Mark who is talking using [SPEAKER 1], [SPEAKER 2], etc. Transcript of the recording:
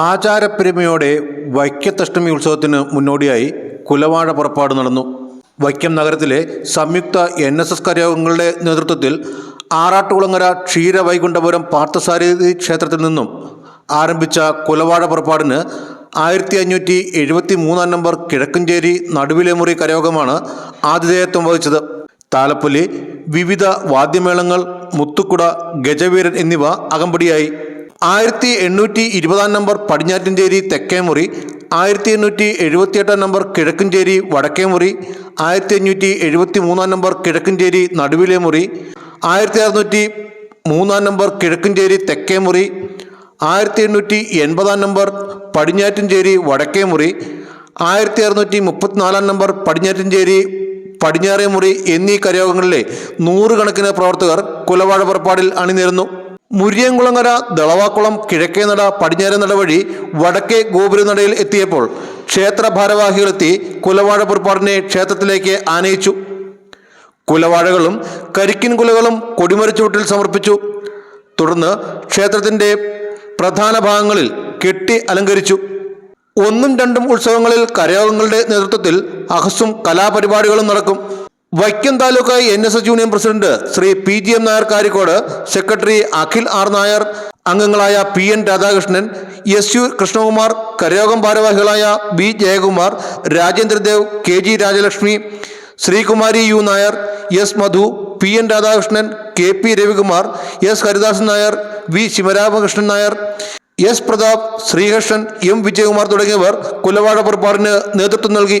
[SPEAKER 1] ആചാരപ്പെരുമയോടെ വൈക്കത്തഷ്ടമി ഉത്സവത്തിന് മുന്നോടിയായി കുലവാഴ പുറപ്പാട് നടന്നു. വൈക്കം നഗരത്തിലെ സംയുക്ത എൻ എസ് എസ് കരയോഗങ്ങളുടെ നേതൃത്വത്തിൽ ആറാട്ടുകുളങ്ങര ക്ഷീരവൈകുണ്ഠപുരം പാർത്ഥസാരഥി ക്ഷേത്രത്തിൽ നിന്നും ആരംഭിച്ച കുലവാഴ പുറപ്പാടിന് ആയിരത്തി അഞ്ഞൂറ്റി എഴുപത്തി മൂന്നാം നമ്പർ കിഴക്കഞ്ചേരി നടുവിലെ മുറി കരയോഗമാണ് ആതിഥേയത്വം വഹിച്ചത്. താലപ്പൊലി വിവിധ വാദ്യമേളങ്ങൾ മുത്തുക്കുട ഗജവീരൻ എന്നിവ അകമ്പടിയായി. ആയിരത്തി എണ്ണൂറ്റി ഇരുപതാം നമ്പർ പടിഞ്ഞാറ്റഞ്ചേരി തെക്കേമുറി ആയിരത്തി എണ്ണൂറ്റി എഴുപത്തിയെട്ടാം നമ്പർ കിഴക്കഞ്ചേരി വടക്കേമുറി ആയിരത്തി അഞ്ഞൂറ്റി എഴുപത്തി മൂന്നാം നമ്പർ കിഴക്കഞ്ചേരി നടുവിലെ മുറി ആയിരത്തി അറുന്നൂറ്റി മൂന്നാം നമ്പർ കിഴക്കഞ്ചേരി തെക്കേമുറി ആയിരത്തി എണ്ണൂറ്റി എൺപതാം നമ്പർ പടിഞ്ഞാറ്റഞ്ചേരി വടക്കേമുറി ആയിരത്തി അറുന്നൂറ്റി മുപ്പത്തിനാലാം നമ്പർ പടിഞ്ഞാറ്റഞ്ചേരി പടിഞ്ഞാറേ മുറി എന്നീ കരയോഗങ്ങളിലെ നൂറുകണക്കിന് പ്രവർത്തകർ കുലവാഴ പുറപ്പാടിൽ അണിനിരന്നു മുരിയംകുളങ്ങര ദളവാക്കുളം കിഴക്കേ നട പടിഞ്ഞാറേ നട വഴി വടക്കേ ഗോപുരനടയിൽ എത്തിയപ്പോൾ ക്ഷേത്ര ഭാരവാഹികളെത്തി കുലവാഴ പുറപ്പാടിനെ ക്ഷേത്രത്തിലേക്ക് ആനയിച്ചു. കുലവാഴകളും കരിക്കിൻ കുലകളും സമർപ്പിച്ചു. തുടർന്ന് ക്ഷേത്രത്തിന്റെ പ്രധാന ഭാഗങ്ങളിൽ കെട്ടി അലങ്കരിച്ചു. ഒന്നും രണ്ടും ഉത്സവങ്ങളിൽ കരയോഗങ്ങളുടെ നേതൃത്വത്തിൽ അഹസും കലാപരിപാടികളും നടക്കും. Vaikom taluk N S S union president Shri P G M Nair Karikode secretary Akhil R Nair അംഗങ്ങളായ P N Radhakrishnan S U Krishnakumar കരയോഗം ഭാരവാഹികളായ B Jayakumar Rajendradev K G Rajalakshmi Sreekumari U Nair S Madhu P N Radhakrishnan K P Ravikumar S Haridasan Nair V Sivaramakrishnan Nair S Prathap Sreekrishnan M Vijayakumar തുടങ്ങിയവർ കുലവാഴ പുറപ്പാടിന് നേതൃത്വം നൽകി.